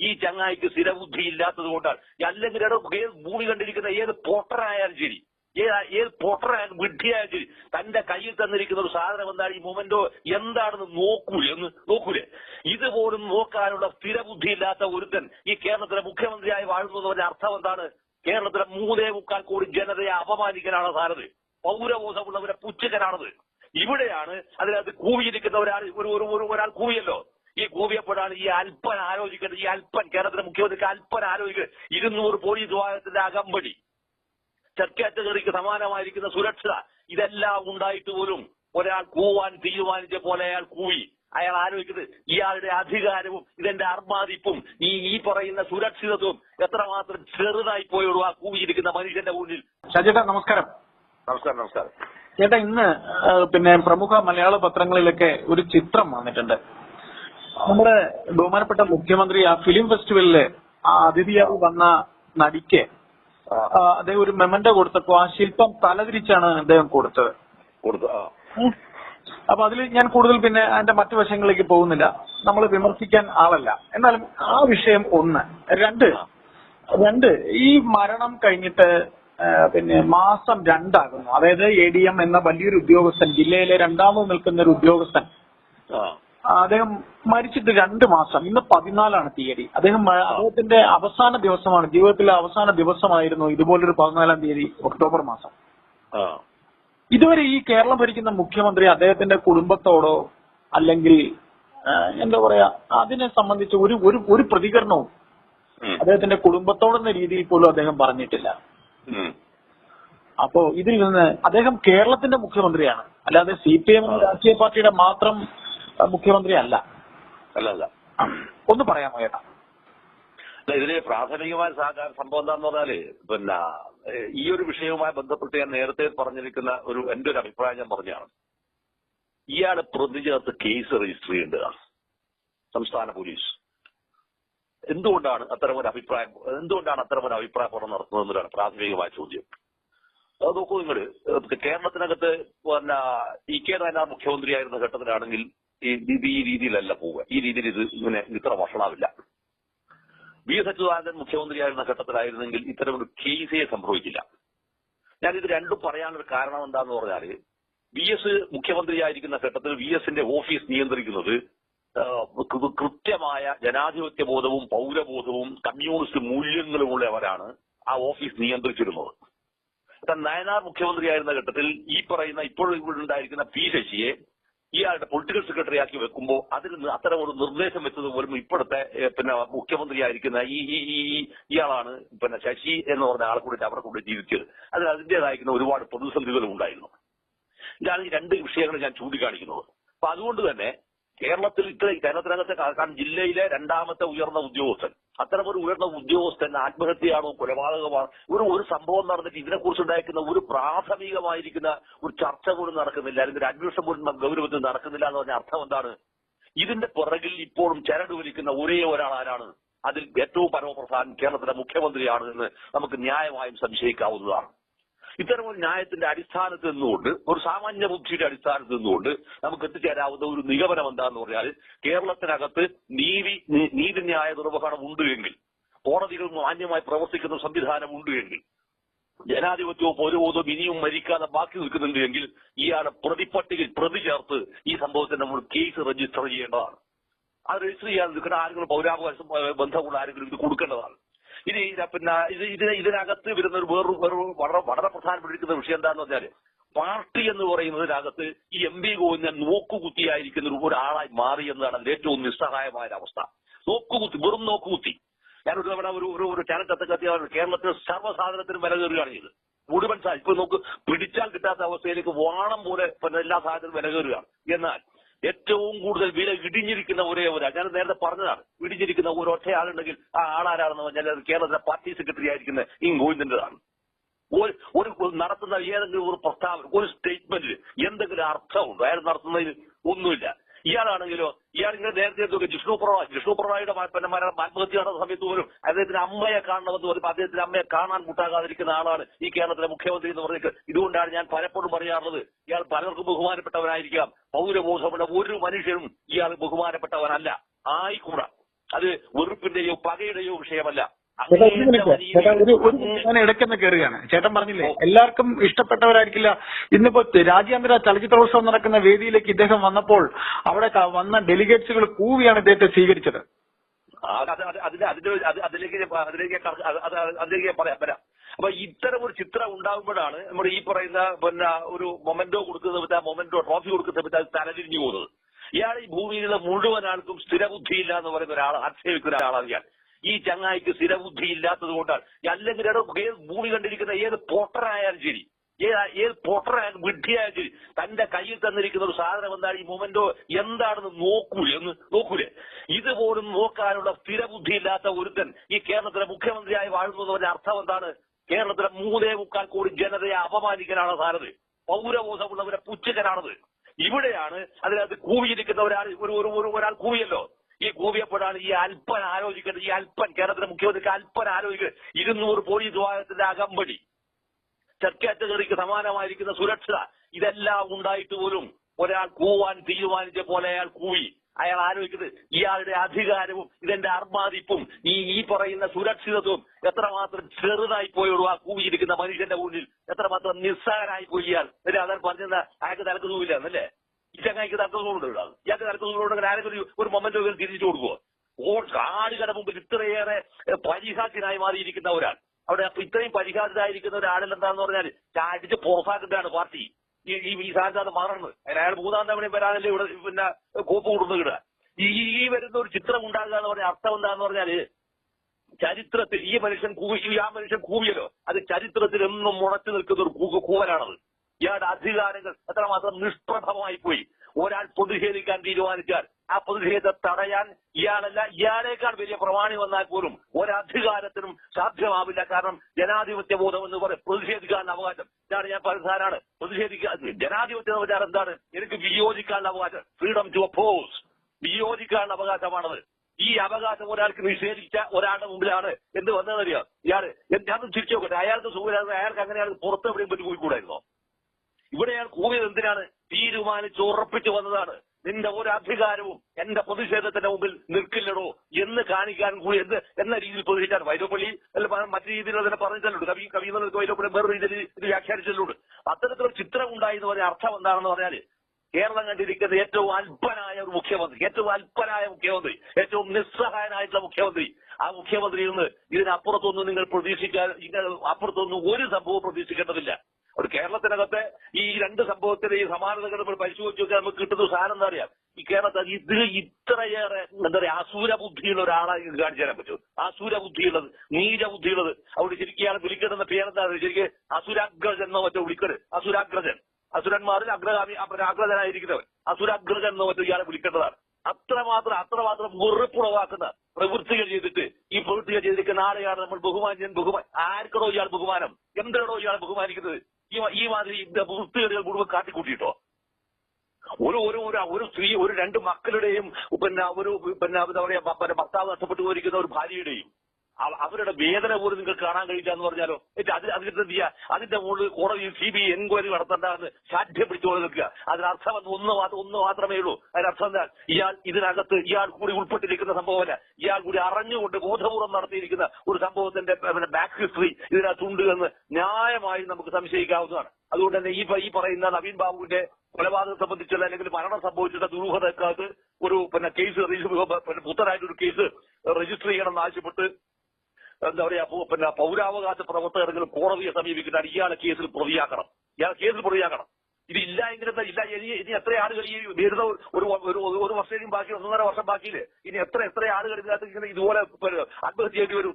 ഈ ചങ്ങായിക്ക് സ്ഥിരബുദ്ധി ഇല്ലാത്തത് കൊണ്ടാണ് അല്ലെങ്കിൽ ഭൂമി കണ്ടിരിക്കുന്ന ഏത് പോട്ടറായാലും ശരി. ഏത് ഏത് പൊട്ടറായാലും വിഡ്ഢിയായാലും ശരി. തന്റെ കയ്യിൽ തന്നിരിക്കുന്ന ഒരു സാധനം എന്താണ് ഈ മൊമെന്റോ എന്താണെന്ന് നോക്കൂലേ എന്ന് നോക്കൂലേ. ഇതുപോലും നോക്കാനുള്ള സ്ഥിരബുദ്ധി ഇല്ലാത്ത ഒരുത്തൻ ഈ കേരളത്തിലെ മുഖ്യമന്ത്രിയായി വാഴുന്നതിന്റെ അർത്ഥം എന്താണ്? കേരളത്തിലെ മൂന്നേ മുക്കാൽ കോടി ജനതയെ അപമാനിക്കാനാണ് സാരത്. പൗരബോധമുള്ളവരെ പുച്ഛകനാണത് ഇവിടെയാണ് അതിനകത്ത് കൂവിയിരിക്കുന്ന ഒരാൾ ഒരു ഒരു ഒരു ഒരാൾ കൂവിയല്ലോ. ഈ കൂവിയപ്പോഴാണ് ഈ അല്പൻ ആലോചിക്കുന്നത് ഈ അല്പൻ കേരളത്തിലെ മുഖ്യമന്ത്രിക്ക് അല്പൻ ആലോചിക്കുന്നത് ഇരുന്നൂറ് പോലീസ് വിഭാഗത്തിന്റെ അകമ്പടി. ചർക്കാറ്റഗറിക്ക് സമാനമായിരിക്കുന്ന സുരക്ഷ. ഇതെല്ലാം ഉണ്ടായിട്ട് പോലും ഒരാൾ കൂവാൻ തീരുമാനിച്ച പോലെ അയാൾ കൂവി. അയാൾ ആലോചിക്കുന്നത് ഇയാളുടെ അധികാരവും ഇതിന്റെ അർമാദിപ്പും ഈ ഈ പറയുന്ന സുരക്ഷിതത്വവും എത്രമാത്രം ചെറുതായി പോയുള്ളൂ ആ കൂവിയിരിക്കുന്ന മനുഷ്യന്റെ മുന്നിൽ. ഷാജേട്ടാ നമസ്കാരം. നമസ്കാരം നമസ്കാരം. ചേട്ടാ ഇന്ന് പിന്നെ പ്രമുഖ മലയാള പത്രങ്ങളിലൊക്കെ ഒരു ചിത്രം വന്നിട്ടുണ്ട്. നമ്മുടെ ബഹുമാനപ്പെട്ട മുഖ്യമന്ത്രി ആ ഫിലിം ഫെസ്റ്റിവലിൽ ആ അതിഥിയായി വന്ന നടിക്ക് അദ്ദേഹം ഒരു മെമന്റോ കൊടുത്തപ്പോ ആ ശില്പം തലതിരിച്ചാണ് അദ്ദേഹം കൊടുത്തത്. കൊടുത്തു ആ. ഉം. അപ്പൊ അതിൽ ഞാൻ കൂടുതൽ പിന്നെ അതിന്റെ മറ്റു വശങ്ങളിലേക്ക് പോകുന്നില്ല. നമ്മൾ വിമർശിക്കാൻ ആളല്ല. എന്നാലും ആ വിഷയം ഒന്ന്. രണ്ട് രണ്ട് ഈ മരണം കഴിഞ്ഞിട്ട് ആ, പിന്നെ മാസം രണ്ടാകുന്നു. അതായത് എ ഡി എം എന്ന വലിയൊരു ഉദ്യോഗസ്ഥൻ ജില്ലയിലെ രണ്ടാമത് നിൽക്കുന്ന ഒരു ഉദ്യോഗസ്ഥൻ ആ, അദ്ദേഹം മരിച്ചിട്ട് രണ്ട് മാസം. ഇന്ന് പതിനാലാണ് തീയതി. അദ്ദേഹം അദ്ദേഹത്തിന്റെ അവസാന ദിവസമാണ്. ജീവിതത്തിലെ അവസാന ദിവസമായിരുന്നു ഇതുപോലൊരു പതിനാലാം തീയതി ഒക്ടോബർ മാസം. ഇതുവരെ ഈ കേരളം ഭരിക്കുന്ന മുഖ്യമന്ത്രി അദ്ദേഹത്തിന്റെ കുടുംബത്തോടോ അല്ലെങ്കിൽ എന്താ പറയാ അതിനെ സംബന്ധിച്ച് ഒരു ഒരു ഒരു പ്രതികരണവും. അദ്ദേഹത്തിന്റെ കുടുംബത്തോടെന്ന രീതിയിൽ പോലും അദ്ദേഹം പറഞ്ഞിട്ടില്ല. അപ്പോ ഇതിൽ നിന്ന് അദ്ദേഹം കേരളത്തിന്റെ മുഖ്യമന്ത്രിയാണ്. അല്ലാതെ സി പി എം രാഷ്ട്രീയ പാർട്ടിയുടെ മാത്രം മുഖ്യമന്ത്രി അല്ല അല്ല അല്ല ഒന്ന് പറയാമോ ഏട്ടാ? ഇതിൽ പ്രാഥമികമായ സംഭവം എന്താന്ന് പറഞ്ഞാൽ പിന്നെ ഈ ഒരു വിഷയവുമായി ബന്ധപ്പെട്ട് ഞാൻ നേരത്തെ പറഞ്ഞിരിക്കുന്ന ഒരു എന്റെ ഒരു അഭിപ്രായം ഞാൻ പറഞ്ഞാണ്. ഇയാളെ പ്രതി ചേർത്ത് കേസ് രജിസ്റ്റർ ചെയ്യേണ്ടതാണ്. സംസ്ഥാന പോലീസ്. എന്തുകൊണ്ടാണ് അത്തരം ഒരു അഭിപ്രായം എന്തുകൊണ്ടാണ് അത്തരം ഒരു അഭിപ്രായ പഠനം നടത്തുന്നതെന്നതാണ് പ്രാഥമികമായ ചോദ്യം. അത് നോക്കൂ നിങ്ങൾ കേരളത്തിനകത്ത് പിന്നെ ഇ കെ നായനാർ മുഖ്യമന്ത്രിയായിരുന്ന ഘട്ടത്തിലാണെങ്കിൽ ഇത് ഈ രീതിയിലല്ല പോവുക. ഈ രീതിയിൽ ഇത് ഇങ്ങനെ ഇത്ര വഷളാവില്ല. വി എസ് അച്യുതാനന്ദൻ മുഖ്യമന്ത്രിയായിരുന്ന ഘട്ടത്തിലായിരുന്നെങ്കിൽ ഇത്തരമൊരു കേസേ സംഭവിക്കില്ല ഞാൻ ഇത് രണ്ടും പറയാനൊരു കാരണം എന്താന്ന് പറഞ്ഞാൽ വി എസ് മുഖ്യമന്ത്രിയായിരിക്കുന്ന ഘട്ടത്തിൽ വി എസിന്റെ ഓഫീസ് നിയന്ത്രിക്കുന്നത് കൃത്യമായ ജനാധിപത്യ ബോധവും പൗരബോധവും കമ്മ്യൂണിസ്റ്റ് മൂല്യങ്ങളുമുള്ളവരാണ് ആ ഓഫീസ് നിയന്ത്രിച്ചിരുന്നത്. നയനാർ മുഖ്യമന്ത്രിയായിരുന്ന ഘട്ടത്തിൽ ഈ പറയുന്ന ഇപ്പോൾ ഇവിടെ ഉണ്ടായിരിക്കുന്ന പി ശശിയെ ഇയാളുടെ പൊളിറ്റിക്കൽ സെക്രട്ടറി ആക്കി വെക്കുമ്പോൾ അതിൽ നിന്ന് അത്തരം ഒരു നിർദ്ദേശം വെച്ചത് പോലും ഇപ്പോഴത്തെ പിന്നെ മുഖ്യമന്ത്രിയായിരിക്കുന്ന ഈ ഈ ഇയാളാണ് പിന്നെ ശശി എന്ന് പറഞ്ഞ ആളെ കൂടി അവരെ കൊണ്ട് ജീവിച്ചത്. അതിൽ അതിന്റേതായിരിക്കുന്ന ഒരുപാട് പ്രതിസന്ധികളും ഉണ്ടായിരുന്നു. ഇതാണ് ഈ രണ്ട് വിഷയങ്ങൾ ഞാൻ ചൂണ്ടിക്കാണിക്കുന്നത്. അപ്പൊ അതുകൊണ്ട് തന്നെ കേരളത്തിൽ ഇത്ര കേരളത്തിനകത്തെ ജില്ലയിലെ രണ്ടാമത്തെ ഉയർന്ന ഉദ്യോഗസ്ഥൻ അത്തരമൊരു ഉയർന്ന ഉദ്യോഗസ്ഥൻ ആത്മഹത്യയാണോ കൊലപാതകമാണോ? ഒരു ഒരു സംഭവം നടന്നിട്ട് ഇതിനെക്കുറിച്ച് ഉണ്ടായിരിക്കുന്ന ഒരു പ്രാഥമികമായിരിക്കുന്ന ഒരു ചർച്ച പോലും നടക്കുന്നില്ല. അല്ലെങ്കിൽ ഒരു അന്വേഷണം പോലും ഗൗരവത്തിൽ നടക്കുന്നില്ല എന്ന് പറഞ്ഞ അർത്ഥം എന്താണ്? ഇതിന്റെ പുറകിൽ ഇപ്പോഴും ചരട് വലിക്കുന്ന ഒരേ ഒരാൾ ആരാണ്? അതിൽ ഏറ്റവും പരമപ്രധാനം കേരളത്തിലെ മുഖ്യമന്ത്രിയാണ് എന്ന് നമുക്ക് ന്യായമായും സംശയിക്കാവുന്നതാണ്. ഇത്തരം ഒരു ന്യായത്തിന്റെ അടിസ്ഥാനത്തിൽ നിന്നുകൊണ്ട് ഒരു സാമാന്യ ബുദ്ധിയുടെ അടിസ്ഥാനത്തിൽ നിന്നുകൊണ്ട് നമുക്ക് എത്തിച്ചേരാവുന്ന ഒരു നിഗമനം എന്താന്ന് പറഞ്ഞാൽ കേരളത്തിനകത്ത് നീതി നീതിന്യായ നിർവഹണം ഉണ്ട് എങ്കിൽ കോടതികൾ മാന്യമായി പ്രവർത്തിക്കുന്ന സംവിധാനം ഉണ്ട് എങ്കിൽ ജനാധിപത്യവും പൗരബോധവും ഇനിയും മരിക്കാതെ ബാക്കി നിൽക്കുന്നുണ്ട് എങ്കിൽ ഇയാളെ പ്രതിപട്ടികയിൽ പ്രതി ചേർത്ത് ഈ സംഭവത്തിന് നമ്മൾ കേസ് രജിസ്റ്റർ ചെയ്യേണ്ടതാണ്. അത് രജിസ്റ്റർ ചെയ്യാതെ നിൽക്കുന്ന ആരെങ്കിലും പൗരാവകാശം ബന്ധമുള്ള ആരെങ്കിലും ഇത് കൊടുക്കേണ്ടതാണ്. ഇനി പിന്നെ ഇത് ഇതിന് ഇതിനകത്ത് വരുന്ന ഒരു വേറൊരു വേറൊരു വളരെ വളരെ പ്രധാനപ്പെട്ടിരിക്കുന്ന വിഷയം എന്താന്ന് പറഞ്ഞാൽ പാർട്ടി എന്ന് പറയുന്നതിനകത്ത് ഈ എം പി ഗോവിന്ദൻ നോക്കുകുത്തിയായിരിക്കുന്ന ഒരു ഒരാളായി മാറി എന്നതാണ് അതിൽ ഏറ്റവും നിസ്സഹായമായ അവസ്ഥ. നോക്കുകുത്തി വെറും നോക്കുകുത്തി. ഞാൻ ഒരു തവണ ഒരു ഒരു ഒരു ചാനൽ കത്തിയ കേരളത്തിൽ സർവസാധനത്തിനും വില കയറുകയാണ് ചെയ്ത് മുഴുവൻ ഇപ്പൊ നമുക്ക് പിടിച്ചാൽ കിട്ടാത്ത അവസ്ഥയിലേക്ക് വാണം പോലെ എല്ലാ സാധനത്തിനും വില കയറുകയാണ്. എന്നാൽ ഏറ്റവും കൂടുതൽ വില ഇടിഞ്ഞിരിക്കുന്ന ഒരേ ഒരു ഞാൻ നേരത്തെ പറഞ്ഞതാണ്. ഇടിഞ്ഞിരിക്കുന്ന ഒരു ഒറ്റ ആളുണ്ടെങ്കിൽ ആ ആളാരാണെന്ന് പറഞ്ഞാൽ അത് കേരളത്തിലെ പാർട്ടി സെക്രട്ടറി ആയിരിക്കുന്ന ഈ ഗോവിന്ദന്റേതാണ് ഒരു നടത്തുന്ന ഏതെങ്കിലും ഒരു പ്രസ്താവന ഒരു സ്റ്റേറ്റ്മെന്റിൽ എന്തെങ്കിലും അർത്ഥമുണ്ടോ? അയാൾ നടത്തുന്നതിൽ ഒന്നുമില്ല. ഇയാളാണെങ്കിലോ ഇയാൾ ഇങ്ങനെ നേരത്തെ എന്തൊക്കെ ജിഷ്ണു പ്രവാ- ജിഷ്ണു പ്രവായുടെ ആത്മഹത്യ നടന്ന സമയത്ത് പോലും അദ്ദേഹത്തിന്റെ അമ്മയെ കാണണമെന്ന് പറയുമ്പോൾ അദ്ദേഹത്തിന്റെ അമ്മയെ കാണാൻ കൂട്ടാകാതിരിക്കുന്ന ആളാണ് ഈ കേരളത്തിലെ മുഖ്യമന്ത്രി എന്ന് പറഞ്ഞിട്ട് ഇതുകൊണ്ടാണ് ഞാൻ പലപ്പോഴും പറയാറുള്ളത്. ഇയാൾ പലർക്കും ബഹുമാനപ്പെട്ടവനായിരിക്കാം. പൗരബോധമുള്ള ഒരു മനുഷ്യനും ഇയാൾ ബഹുമാനപ്പെട്ടവനല്ല. ആയിക്കൂടാ. അത് വെറുപ്പിന്റെയോ പകയുടെയോ വിഷയമല്ല. ചേട്ടാ ഒരു മിനിറ്റ് ചേട്ടാ ഒരു ഒരു അങ്ങേ- മിനിറ്റ് ഞാൻ ഇടയ്ക്കൊന്ന് കയറുകയാണ്. ചേട്ടൻ പറഞ്ഞില്ലേ എല്ലാവർക്കും ഇഷ്ടപ്പെട്ടവരായിരിക്കില്ല. ഇന്നിപ്പോ രാജ്യാന്തര ചലച്ചിത്രോത്സവം നടക്കുന്ന വേദിയിലേക്ക് ഇദ്ദേഹം വന്നപ്പോൾ അവിടെ ക- വന്ന ഡെലിഗേറ്റ്സുകൾ കൂവിയാണ് ഇദ്ദേഹത്തെ സ്വീകരിച്ചത്. അത് അത് അത് അതിന്റെ അതിന്റെ അത് അതിലേക്ക് ഞാൻ പ- അതിലേക്ക് ഞാൻ കട- അത് അത് അതിലേക്ക് ഞാൻ പറയാം. വരാം. അപ്പൊ ഇത്തരം ഒരു ചിത്രം ഉണ്ടാകുമ്പോഴാണ് നമ്മുടെ ഈ പറയുന്ന പിന്നെ ഒരു മൊമെന്റോ കൊടുക്കുന്ന വിധ മൊമെന്റോ ട്രോഫി കൊടുക്കുന്ന വിധ അത് തലതിരിഞ്ഞു പോകുന്നത്. ഇയാൾ ഈ ഭൂമിയിലുള്ള മുഴുവൻ ആൾക്കും സ്ഥിരബുദ്ധിയില്ല എന്ന് പറയുന്ന ഒരാൾ ആക്ഷേപിക്കുന്ന ഒരാളാണ് ഇയാൾ. ഈ ചങ്ങായിക്ക് സ്ഥിരബുദ്ധി ഇല്ലാത്തത് കൊണ്ടാണ്. അല്ലെങ്കിൽ ഭൂമി കണ്ടിരിക്കുന്ന ഏത് പോട്ടറായാലും ശരി. ഏത് പൊട്ടറായാലും വിഡ്ഢിയായാലും ശരി. തന്റെ കയ്യിൽ തന്നിരിക്കുന്ന ഒരു സാധനം എന്താണ് ഈ മൊമെന്റോ എന്താണെന്ന് നോക്കൂലേ ഒന്ന് നോക്കൂലേ. ഇതുപോലും നോക്കാനുള്ള സ്ഥിരബുദ്ധി ഇല്ലാത്ത ഒരുത്തൻ ഈ കേരളത്തിലെ മുഖ്യമന്ത്രിയായി വാഴുന്നതിന്റെ അർത്ഥം എന്താണ്? കേരളത്തിലെ മൂന്നേ മുക്കാൽ കോടി ജനതയെ അപമാനിക്കലാണ് സാരത്. പൗരബോധമുള്ളവരെ പുച്ഛകനാണത് ഇവിടെയാണ് അതിനകത്ത് കൂവിയിരിക്കുന്ന ഒരാൾ ഒരു ഒരു ഒരു ഒരാൾ കൂവിയല്ലോ. ഈ കൂവിയപ്പോഴാണ് ഈ അല്പൻ ആലോചിക്കേണ്ടത് ഈ അല്പൻ കേരളത്തിലെ മുഖ്യമന്ത്രിക്ക് അല്പൻ ആലോചിക്കുന്നത് ഇരുന്നൂറ് പോലീസ് വിഭാഗത്തിന്റെ അകമ്പടി. ചക്കാറ്റഗറിക്ക് സമാനമായിരിക്കുന്ന സുരക്ഷ ഇതെല്ലാം ഉണ്ടായിട്ട് പോലും ഒരാൾ കൂവാൻ തീരുമാനിച്ച പോലെ അയാൾ കൂവി. അയാൾ ആലോചിക്കുന്നത് ഇയാളുടെ അധികാരവും ഇതെന്റെ അർമാദിപ്പും ഈ ഈ പറയുന്ന സുരക്ഷിതത്വവും എത്രമാത്രം ചെറുതായി പോയുള്ളൂ ആ കൂവിയിരിക്കുന്ന മനുഷ്യന്റെ മുന്നിൽ എത്രമാത്രം നിസ്സാരനായി പോയി ഇയാൾ. എന്നിട്ട് അതാൻ പറഞ്ഞത് അയാൾക്ക് തലക്ക് തൂവില്ല എന്നല്ലേ? ഈ ചങ്ങായിക്ക് തലക്ക് തൂവുണ്ട് ഇയാൾക്ക് തലക്ക് തൂവുണ്ടെങ്കിൽ ആരെങ്കിലും ഒരു- മൊമെന്റ് തിരിച്ചു കൊടുക്കുവോ? ഓ കാടുകട മുമ്പിൽ ഇത്രയേറെ പരിഹാസ്യനായി മാറിയിരിക്കുന്ന ഒരാൾ. അവിടെ അപ്പൊ ഇത്രയും പരിഹാസ്യനായിരിക്കുന്ന ഒരാളിൽ എന്താന്ന് പറഞ്ഞാൽ ചാടിച്ച് പുറത്താക്കുന്നതാണ് പാർട്ടി. ഈ ഈ സാധാരണ മാറണത് അയാൾ മൂന്നാം തവണയും വരാനല്ലേ ഇവിടെ പിന്നെ കോപ്പ് കൊടുന്നു കിടുക ഈ ഈ വരുന്ന ഒരു ചിത്രം ഉണ്ടാകുക എന്ന് പറഞ്ഞ അർത്ഥം എന്താന്ന് പറഞ്ഞാൽ ചരിത്രത്തിൽ ഈ മനുഷ്യൻ കൂവി ആ മനുഷ്യൻ കൂവിയല്ലോ. അത് ചരിത്രത്തിൽ എന്നും മുളച്ചു നിൽക്കുന്ന ഒരു കൂവനാണത് ഇയാളുടെ അധികാരങ്ങൾ എത്രമാത്രം നിഷ്പ്രഭമായി പോയി? ഒരാൾ പ്രതിഷേധിക്കാൻ തീരുമാനിച്ചാൽ ആ പ്രതിഷേധത്തെ തടയാൻ ഇയാളല്ല ഇയാളേക്കാൾ വലിയ പ്രമാണി വന്നാൽ പോലും ഒരധികാരത്തിനും സാധ്യമാവില്ല. കാരണം ജനാധിപത്യ ബോധം എന്ന് പറയും പ്രതിഷേധിക്കാനുള്ള അവകാശം. ഇതാണ് ഞാൻ പറയുന്നതാണ് പ്രതിഷേധിക്കാൻ ജനാധിപത്യം പറഞ്ഞാൽ എന്താണ്? എനിക്ക് വിയോജിക്കാനുള്ള അവകാശം. ഫ്രീഡം ടു അപ്പോസ് വിയോജിക്കാനുള്ള അവകാശമാണത്. ഈ അവകാശം ഒരാൾക്ക് നിഷേധിച്ച ഒരാളുടെ മുമ്പിലാണ്. എന്ത് വന്നതെന്നറിയാം ഇയാൾ ഞാൻ തിരിച്ചു നോക്കട്ടെ. അയാൾക്ക് സുഖമില്ലാതെ അയാൾക്ക് അങ്ങനെയാണ് പുറത്ത് എവിടെയും പറ്റി പോയി കൂടായിരുന്നോ? ഇവിടെ അയാൾ കൂവിയത് എന്തിനാണ് തീരുമാനിച്ച് ഉറപ്പിച്ചു വന്നതാണ്. നിന്റെ ഒരു അധികാരവും എന്റെ പ്രതിഷേധത്തിന്റെ മുമ്പിൽ നിൽക്കില്ലടോ എന്ന് കാണിക്കാൻ കൂടി എന്ത് എന്ന രീതിയിൽ പ്രതിഷേധിച്ചാൽ വൈരപ്പള്ളി അല്ല മറ്റു രീതിയിൽ അതിനെ പറഞ്ഞിട്ടുണ്ട് കവി കവി എന്നുള്ളത് വൈരപ്പള്ളി വേറെ രീതിയിൽ ഇത് വ്യാഖ്യാനിച്ചിട്ടുണ്ട്. അത്തരത്തിലൊരു ചിത്രം ഉണ്ടായി എന്ന് പറഞ്ഞ അർത്ഥം എന്താണെന്ന് പറഞ്ഞാൽ കേരളം കണ്ടിരിക്കുന്ന ഏറ്റവും അല്പനായ ഒരു മുഖ്യമന്ത്രി ഏറ്റവും അല്പനായ മുഖ്യമന്ത്രി ഏറ്റവും നിസ്സഹായനായിട്ടുള്ള മുഖ്യമന്ത്രി. ആ മുഖ്യമന്ത്രിയിൽ നിന്ന് ഇതിനപ്പുറത്തൊന്നും നിങ്ങൾ പ്രതീക്ഷിക്കാൻ നിങ്ങൾ അപ്പുറത്തൊന്നും ഒരു സംഭവം പ്രതീക്ഷിക്കേണ്ടതില്ല. ഒരു കേരളത്തിനകത്തെ ഈ രണ്ട് സംഭവത്തിലെ ഈ സമാനതകൾ നമ്മൾ പരിശോധിച്ച് നോക്കിയാൽ നമുക്ക് കിട്ടുന്ന സാധനം എന്താ അറിയാം? ഈ കേരളത്തിൽ ഇത് ഇത്രയേറെ എന്താ പറയാ അസൂര ബുദ്ധിയുള്ള ഒരാളായി കാണിച്ചു തരാൻ പറ്റും അസൂര ബുദ്ധിയുള്ളത് ബുദ്ധിയുള്ളത്. അവിടെ ശരിക്കും വിളിക്കണമെന്ന പേരെന്താ ശരിക്കും അസുരാഗ്രജൻ എന്നോ മറ്റോ വിളിക്കരുത്. അസുരാഗ്രജൻ. അസുരന്മാരിൽ അഗ്രഗാമി അഗ്രജനായിരിക്കുന്നവൻ അസുരാഗ്രജൻ എന്നോ മറ്റോ ഇയാളെ വിളിക്കേണ്ടതാണ്. അത്രമാത്രം അത്രമാത്രം മുറിപ്പുളവാക്കുന്ന പ്രവൃത്തികൾ ചെയ്തിട്ട് ഈ പ്രവൃത്തികൾ ചെയ്തിരിക്കുന്ന ആളെയാണ് നമ്മൾ ബഹുമാന്യൻ ബഹുമാൻ ആർക്കടോ ഇയാൾ ബഹുമാനം? എന്തിനോ ഇയാൾ ബഹുമാനിക്കുന്നത്? ഈ ഈ മാതിരി ഇത് വൃത്തികേടുകൾ മുഴുവൻ കാട്ടിക്കൂട്ടിയിട്ടോ? ഒരു ഒരു ഒരു സ്ത്രീ ഒരു രണ്ട് മക്കളുടെയും പിന്നെ ഒരു പിന്നെ എന്താ പറയാ ഭർത്താവ് നഷ്ടപ്പെട്ടു പോയിരിക്കുന്ന ഒരു ഭാര്യയുടെയും അവരുടെ വേദന പോലും നിങ്ങൾക്ക് കാണാൻ കഴിയില്ല എന്ന് പറഞ്ഞാലോ? അത് അതിന്റെ ചെയ്യാ? അതിന്റെ മുകളിൽ കോടതി സി ബി എൻക്വയറി നടത്തേണ്ടതെന്ന് സാധ്യം പിടിച്ചുകൊണ്ട് നിൽക്കുക. അതിനർത്ഥം ഒന്ന് ഒന്ന് മാത്രമേ ഉള്ളൂ. അതിനർത്ഥം എന്താ? ഇയാൾ ഇതിനകത്ത് ഇയാൾ കൂടി ഉൾപ്പെട്ടിരിക്കുന്ന സംഭവമല്ല. ഇയാൾ കൂടി അറിഞ്ഞുകൊണ്ട് ബോധപൂർവം നടത്തിയിരിക്കുന്ന ഒരു സംഭവത്തിന്റെ ബാക്ക് ഹിസ്റ്ററി ഇതിനകത്തുണ്ട് എന്ന് ന്യായമായി നമുക്ക് സംശയിക്കാവുന്നതാണ്. അതുകൊണ്ട് തന്നെ ഈ ഈ പറയുന്ന നവീൻ ബാബുവിന്റെ കൊലപാതകം സംബന്ധിച്ചുള്ള അല്ലെങ്കിൽ മരണം സംഭവിച്ചിട്ടുള്ള ദുരൂഹതക്കാർക്ക് ഒരു പിന്നെ കേസ് പുത്തനായിട്ടൊരു കേസ് രജിസ്റ്റർ ചെയ്യണമെന്ന് ആവശ്യപ്പെട്ട് എന്താ പറയാ പിന്നെ പൗരാവകാശ പ്രവർത്തകർ കോടതിയെ സമീപിക്കുന്ന ഇയാളെ കേസിൽ പ്രതിയാക്കണം. ഇയാൾ കേസിൽ പ്രതിയാക്കണം. ഇത് ഇല്ല എങ്കിലും എന്താ ഇല്ല? ഇനി ഇനി എത്ര ആളുകൾ ഈ വരുന്ന ഒരു ഒരു വർഷം ബാക്കി ഒന്നര വർഷം ബാക്കിയില്ലേ? ഇനി എത്ര എത്ര ആളുകൾ ഇതിനകത്ത് ഇങ്ങനെ ഇതുപോലെ ആത്മഹത്യ ചെയ്യേണ്ടി വരും?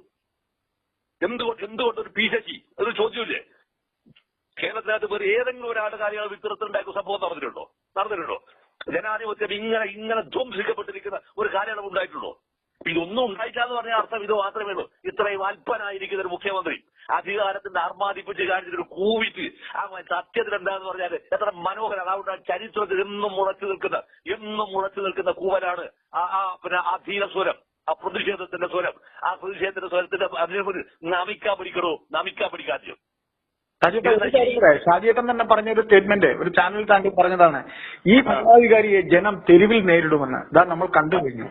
എന്തുകൊണ്ട് എന്തുകൊണ്ട് ഒരു പി ശശി അത് ചോദ്യമില്ലേ? കേരളത്തിനകത്ത് വേറെ ഏതെങ്കിലും ഒരാളുടെ കാര്യങ്ങൾ വിക്രത്തുണ്ടാക്കുന്ന സംഭവം നടന്നിട്ടുണ്ടോ? നടന്നിട്ടുണ്ടോ? ജനാധിപത്യം ഇങ്ങനെ ഇങ്ങനെ ധ്വംസിക്കപ്പെട്ടിരിക്കുന്ന ഒരു കാലയളവ് ഉണ്ടായിട്ടുണ്ടോ? പറഞ്ഞ അർത്ഥം ഇത് മാത്രമേ ഉള്ളൂ. ഇത്രയും അല്പനായിരിക്കുന്ന ഒരു മുഖ്യമന്ത്രി അധികാരത്തിന്റെ അർമാദിപ്പിച്ച് കാണിച്ചൊരു കൂവിറ്റ് ആ സത്യത്തിൽ എന്താന്ന് പറഞ്ഞാൽ എത്ര മനോഹര. അതുകൊണ്ട് ചരിത്രത്തിൽ എന്നും മുളച്ചു നിൽക്കുന്ന എന്നും മുളച്ചു നിൽക്കുന്ന കൂവലാണ് ആ ആ പിന്നെ ആ ധീരസ്വരം ആ പ്രതിഷേധത്തിന്റെ സ്വരം. ആ പ്രതിഷേധത്തിന്റെ സ്വരത്തിന്റെ അതിനെ നമിക്കാ പിടിക്കണോ? നമിക്കാ പറയാം. ഷാജിയേട്ടൻ തന്നെ പറഞ്ഞ ഒരു സ്റ്റേറ്റ്മെന്റ് ഒരു ചാനൽ താണ്ടി പറഞ്ഞതാണ് ഈ ഭരണാധികാരിയെ ജനം തെരുവിൽ നേരിടുമെന്ന്. ഇതാ നമ്മൾ കണ്ടു കഴിഞ്ഞു.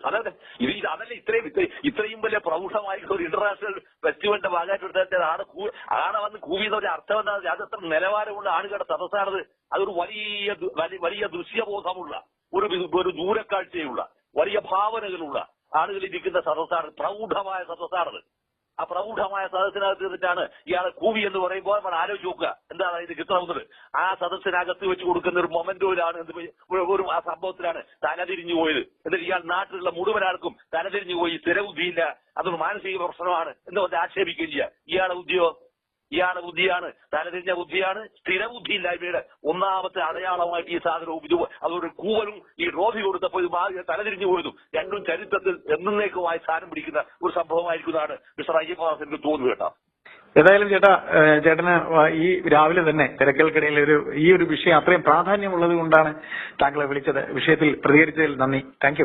അതെ ഇത് ഇത് അതല്ല ഇത്രയും ഇത്രയും വലിയ പ്രൗഢമായിട്ടുള്ള ഒരു ഇന്റർനാഷണൽ ഫെസ്റ്റിവലിന്റെ ഭാഗമായിട്ട് എടുത്ത ആണ് കൂ- ആണ് വന്ന് കൂവി ഒരു അർത്ഥം എന്താ? അത് എത്ര നിലവാരമുള്ള ആളുകളുടെ സദസ്സാണത് അതൊരു വലിയ വലിയ ദൃശ്യബോധമുള്ള ഒരു ഒരു ദൂരക്കാഴ്ചയുള്ള വലിയ ഭാവനകളുള്ള ആളുകൾ ഇരിക്കുന്ന സദസ്സാണ് പ്രൗഢമായ സദസ്സാണത് ആ പ്രൗഢമായ സദസ്സിനകത്ത് ഇരുന്നിട്ടാണ് ഇയാളെ കൂവി എന്ന് പറയുമ്പോൾ നമ്മൾ ആലോചിച്ച് നോക്കുക. എന്താണ് ഇത് കിട്ടണമെന്നത് ആ സദസ്സിനകത്ത് വെച്ച് കൊടുക്കുന്ന ഒരു മൊമെന്റോയിലാണ് ഒരു- ആ സംഭവത്തിലാണ് തലതിരിഞ്ഞു പോയത്. എന്നിട്ട് ഇയാൾ നാട്ടിലുള്ള മുഴുവൻ ആൾക്കും തലതിരിഞ്ഞു പോയി സ്ഥിരബുദ്ധിയില്ല അതൊരു മാനസിക പ്രശ്നമാണ് എന്ന് പറഞ്ഞ് ആക്ഷേപിക്കുകയും ചെയ്യുക ഇയാളെ ബുദ്ധിയോ ഇയാളെ ബുദ്ധിയാണ് തലതിരിഞ്ഞ ബുദ്ധിയാണ് സ്ഥിരബുദ്ധിയില്ലായ്മയുടെ ഒന്നാമത്തെ അടയാളമായിട്ട് ഈ സാധനം ഉപയോഗിച്ചു. അതൊരു കൂവലും ഈ റോഫി കൊടുത്തപ്പോൾ ഇത് തലതിരിഞ്ഞു പോയതും രണ്ടും ചരിത്രത്തിൽ എന്നേക്കുമായി സ്ഥാനം പിടിക്കുന്ന ഒരു സംഭവമായിരിക്കുന്നതാണ് മിസ്റ്റർ അയ്യപ്പദാസ് എനിക്ക് തോന്നുന്നു കേട്ടോ. ഏതായാലും ചേട്ടാ ചേട്ടന് ഈ രാവിലെ തന്നെ തിരക്കൽക്കിടയിൽ ഒരു ഈ ഒരു വിഷയം അത്രയും പ്രാധാന്യമുള്ളത് കൊണ്ടാണ് താങ്കളെ വിളിച്ചത്. വിഷയത്തിൽ പ്രതികരിച്ചതിൽ നന്ദി. താങ്ക്